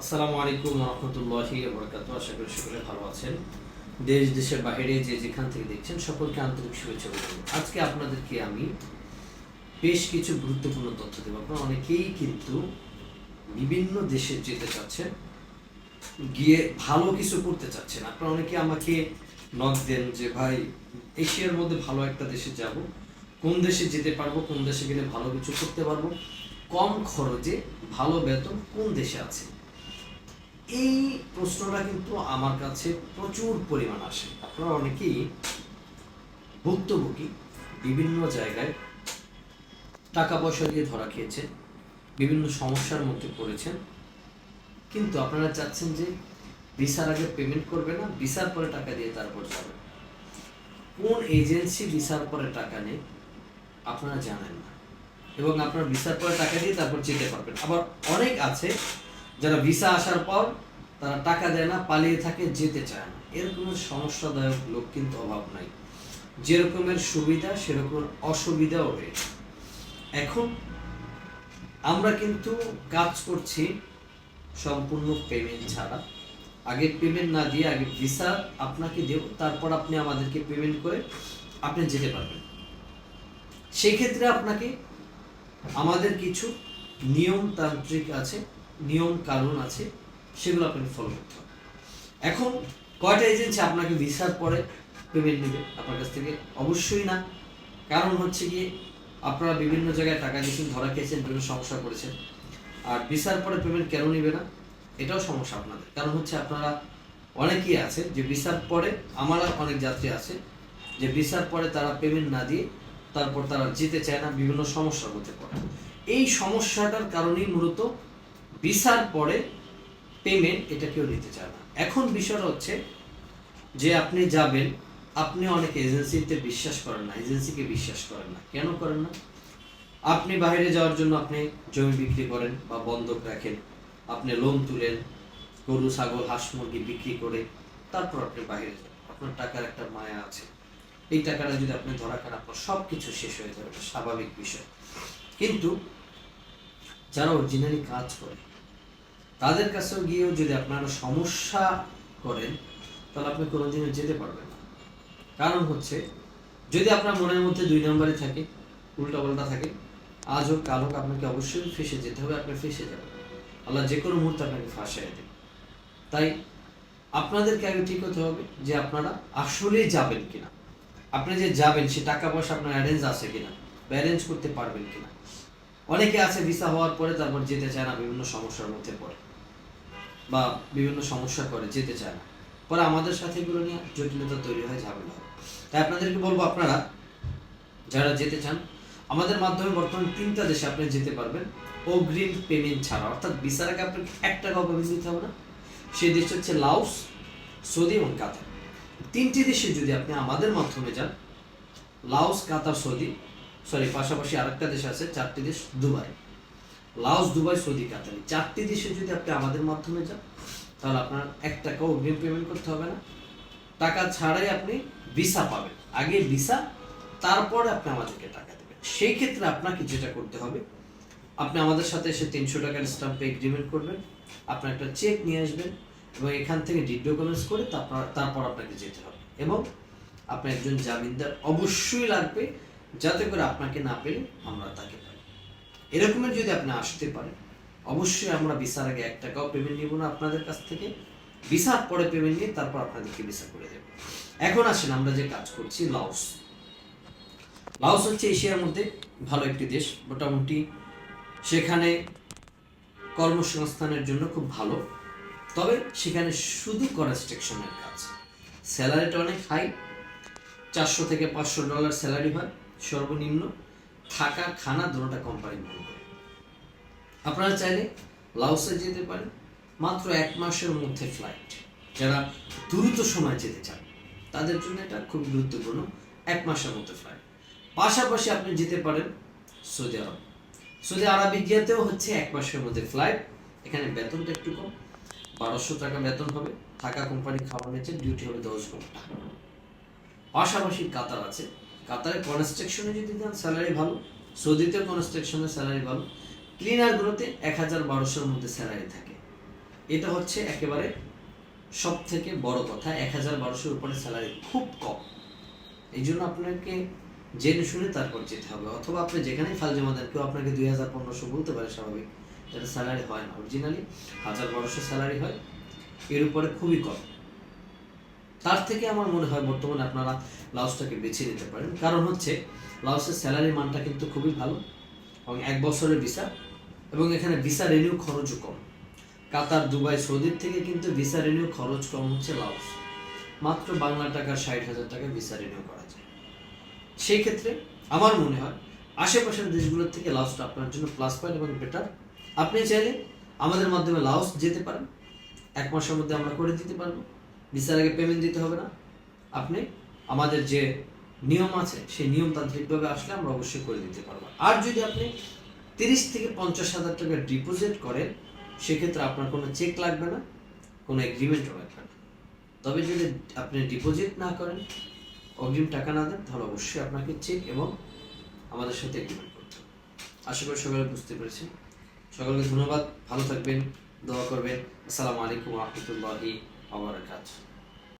আসসালামু আলাইকুম রহমতুল্লাহি বরকাত আশা করি সকলে ভালো আছেন। দেশ, দেশের বাইরে যে যেখান থেকে দেখছেন সকলকে আন্তরিক শুভেচ্ছা জানাই। আজকে আপনাদেরকে আমি বেশ কিছু গুরুত্বপূর্ণ তথ্য দেবো। আপনারা অনেকেই কিন্তু বিভিন্ন দেশে যেতে চাচ্ছেন, গিয়ে ভালো কিছু করতে চাচ্ছেন। আপনারা অনেকে আমাকে নক দেন যে, ভাই, এশিয়ার মধ্যে ভালো একটা দেশে যাব। কোন দেশে যেতে পারব? কোন দেশে গেলে ভালো কিছু করতে পারব? কম খরচে ভালো বেতন কোন দেশে আছে? এই প্রশ্নটা কিন্তু আমার কাছে প্রচুর পরিমাণ আসে। আপনারা অনেকেই ভুক্তভোগী, বিভিন্ন জায়গায় টাকা পয়সা দিয়ে ধরা খেয়েছেন, বিভিন্ন সমস্যার মধ্যে পড়েছেন। কিন্তু আপনারা চাচ্ছেন যে ভিসার আগে পেমেন্ট করবে না, ভিসার পরে টাকা দিয়ে তারপর যাবে। কোন এজেন্সি ভিসার পরে টাকা নেই আপনারা জানেন না। এবং আপনার ভিসার পরে টাকা দিয়ে তারপর যেতে পারবেন। আবার অনেক আছে যারা ভিসা আসার পর তারা টাকা দেয় না, পালিয়ে থাকে, যেতে চায় না। এরকম সমস্যাদায়ক লোক কিন্তু অভাব নাই। যেরকমের সুবিধা, সেরকম অসুবিধাও রয়েছে এখন আমরা কিন্তু কাজ করছি সম্পূর্ণ পেমেন্ট ছাড়া। আগে পেমেন্ট না দিয়ে, আগে ভিসা আপনাকে দেব, তারপর আপনি আমাদেরকে পেমেন্ট করে আপনি যেতে পারবেন। সেই ক্ষেত্রে আপনাকে আমাদের কিছু নিয়মতান্ত্রিক আছে। নিয়ম কানুন আছে, সেগুলো আপনাকে ফলো করতে হবে এখন কয়টা এজেন্সি আপনাকে ভিসার পরে পেমেন্ট নেবে আপনার কাছ থেকে অবশ্যই না। কারণ হচ্ছে কি আপনারা বিভিন্ন জায়গায় টাকা দিয়েছেন ধরা খেয়েছেন, বিভিন্ন সমস্যা করেছেন আর ভিসার পরে পেমেন্ট কেন নেবে না? এটাও সমস্যা আপনাদের। কারণ হচ্ছে আপনারা অনেকেই আছে যে ভিসার পরে আমার অনেক যাত্রী আছে, যে ভিসার পরে তারা পেমেন্ট না দিয়ে তারপর তারা যেতে চায় না, বিভিন্ন সমস্যার মধ্যে পড়ে। এই সমস্যাটার কারণেই মূলত ভিসার পরে পেমেন্ট এটা কেউ নিতে চায় না। এখন বিষয়টা হচ্ছে যে আপনি যাবেন, আপনি অনেক এজেন্সিতে বিশ্বাস করেন না এজেন্সিকে বিশ্বাস করেন না। কেন করেন না? আপনি বাইরে যাওয়ার জন্য আপনি জমি বিক্রি করেন বা বন্ধক রাখেন, আপনি লোন তুলেন, গরু, ছাগল, হাঁস, মুরগি বিক্রি করে তারপর আপনি বাইরে যান। আপনার টাকার একটা মায়া আছে। এই টাকাটা যদি আপনি ধরা আপনার সব কিছু শেষ হয়ে যাবে স্বাভাবিক বিষয়। কিন্তু যারা অরিজিনালি কাজ করে, তাদের কাছেও গিয়েও যদি আপনারা সমস্যা করেন, তাহলে আপনি কোনো কোনোদিনও যেতে পারবেন না। কারণ হচ্ছে, যদি আপনার মনের মধ্যে দুই নম্বরে থাকে উল্টা পাল্টা থাকে আজ হোক কাল হোক আপনাকে অবশ্যই ফেসে যেতে হবে, আপনি ফেসে যাবেন। আল্লাহ যে কোনো মুহূর্তে আপনাকে ফাঁসাই দেবে। তাই আপনাদেরকে আগে ঠিক হতে হবে যে আপনারা আসলেই যাবেন কিনা। আপনি যে যাবেন, সে টাকা পয়সা আপনার অ্যারেঞ্জ আছে কিনা, বা অ্যারেঞ্জ করতে পারবেন কিনা। অনেকে আছে ভিসা হওয়ার পরে তারপর যেতে চায় না, বিভিন্ন সমস্যার মধ্যে পড়ে। বা বিভিন্ন সমস্যা করে, যেতে চায় না। পরে আমাদের সাথে এগুলো নিয়ে জটিলতা তৈরি হয়, ঝামেলা হয়। তাই আপনাদেরকে বলব আপনারা, যারা যেতে চান, আমাদের মাধ্যমে বর্তমানে তিনটা দেশে আপনি যেতে পারবেন। অগ্রিম পেমেন্ট ছাড়া। অর্থাৎ ভিসার আগে আপনাকে এক টাকাও পেমেন্ট দিতে হবে না। সেই দেশ হচ্ছে লাউস সৌদি এবং কাতার। তিনটি দেশে যদি আপনি আমাদের মাধ্যমে যান, লাওস, কাতার, সৌদি সরি পাশাপাশি আরেকটা দেশ আছে, চারটি দেশ Dubai. Laos, Dubai, Saudi, Qatar. চারটি দেশে যদি আপনি আমাদের মাধ্যমে যান, তাহলে আপনার এক টাকাও অগ্রিম পেমেন্ট করতে হবে না। টাকা ছাড়াই আপনি ভিসা পাবেন। আগে ভিসা তারপরে আপনি আমাদেরকে টাকা দেবেন। সেই ক্ষেত্রে আপনাকে যেটা করতে হবে, আপনি আমাদের সাথে এসে তিনশো টাকার স্টাম্পে এগ্রিমেন্ট করবেন আপনার একটা চেক নিয়ে আসবেন এবং এখান থেকে ডিড ডকুমেন্টস করে তারপর তারপর আপনাকে যেতে হবে। এবং আপনার একজন জামিনদার অবশ্যই লাগবে যাতে করে আপনাকে না পেলে আমরা তাকে পাই এরকমের যদি আপনি আসতে পারেন, অবশ্যই আমরা ভিসার আগে এক টাকাও পেমেন্ট নিব না আপনাদের কাছ থেকে। ভিসার পরে পেমেন্ট নিয়ে তারপর আপনাদেরকে ভিসা করে দেব। এখন আসেন আমরা যে কাজ করছি, লাওস। লাওস হচ্ছে এশিয়ার মধ্যে ভালো একটি দেশ, মোটামুটি সেখানে কর্মসংস্থানের জন্য খুব ভালো। তবে সেখানে শুধু কনস্ট্রাকশনের কাজ। স্যালারিটা অনেক হাই চারশো থেকে পাঁচশো ডলার স্যালারি হয়। সর্বনিম্ন থাকা খানা দুটোটা কোম্পানি বহন করে। আপনারা চাইলে লাওসে যেতে পারেন, মাত্র এক মাসের মধ্যে ফ্লাইট যারা দ্রুত সময় যেতে চান, তাদের জন্য এটা খুব গুরুত্বপূর্ণ, এক মাসের মধ্যে ফ্লাইট পাশাপাশি আপনি যেতে পারেন সৌদি আরব। সৌদি আরবিয়াতেও হচ্ছে এক মাসের মধ্যে ফ্লাইট এখানে বেতনটা একটু কম, বারোশো টাকা বেতন হবে। থাকা কোম্পানি খাওয়া নিচ্ছে ডিউটি হবে দশ ঘণ্টা। পাশাপাশি কাতার আছে কাতারে কনস্ট্রাকশনে যদি দেন স্যালারি ভালো। সৌদিতেও কনস্ট্রাকশনের স্যালারি ভালো। ক্লিনারগুলোতে এক হাজার বারোশোর মধ্যে স্যালারি থাকে। এটা হচ্ছে একেবারে সব থেকে বড় কথা। এক হাজার বারোশোর উপরে স্যালারি খুব কম। এই জন্য আপনাকে জেনে শুনে তারপর যেতে হবে। অথবা আপনি যেখানেই ফাল জমা দেন, কেউ আপনাকে দুই হাজার পনেরোশো বলতে পারে স্বাভাবিক। এটা স্যালারি হয় না। অরিজিনালি হাজার বারোশো স্যালারি হয়। এর উপরে খুবই কম। তার থেকে আমার মনে হয় বর্তমানে আপনারা লাউসটাকে বেছে নিতে পারেন। কারণ হচ্ছে লাউসের স্যালারি মানটা কিন্তু খুবই ভালো এবং এক বছরের ভিসা এবং এখানে ভিসা রেনিউ খরচও কম। কাতার, দুবাই, সৌদির থেকে কিন্তু ভিসা রেনিউ খরচ কম হচ্ছে লাউস মাত্র বাংলা টাকা ষাট হাজার টাকা ভিসা রেনিউ করা যায়। সেই ক্ষেত্রে আমার মনে হয় আশেপাশের দেশগুলোর থেকে লাউসটা আপনার জন্য প্লাস পয়েন্ট এবং বেটার আপনি চাইলে আমাদের মাধ্যমে লাউস যেতে পারেন। এক মাসের মধ্যে আমরা করে দিতে পারব। ভিসার আগে পেমেন্ট দিতে হবে না। আপনি আমাদের যে নিয়ম আছে, সেই নিয়ম নিয়মতান্ত্রিকভাবে আসলে আমরা অবশ্যই করে দিতে পারব। আর যদি আপনি তিরিশ থেকে পঞ্চাশ হাজার টাকা ডিপোজিট করেন, সেক্ষেত্রে আপনার কোনো চেক লাগবে না, কোনো এগ্রিমেন্টও লাগবে না। তবে যদি আপনি ডিপোজিট না করেন, অগ্রিম টাকা না দেন, তাহলে অবশ্যই আপনাকে চেক এবং আমাদের সাথে এগ্রিমেন্ট করতে হবে। আশা করি সবাই বুঝতে পেরেছেন। সকলকে ধন্যবাদ। ভালো থাকবেন, দোয়া করবেন। আসসালামু আলাইকুম রহমতুল্লাহি আবরাকাত